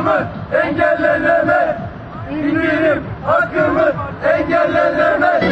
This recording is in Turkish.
hakkımız engellenemez. İndirim hakkımız engellenemez.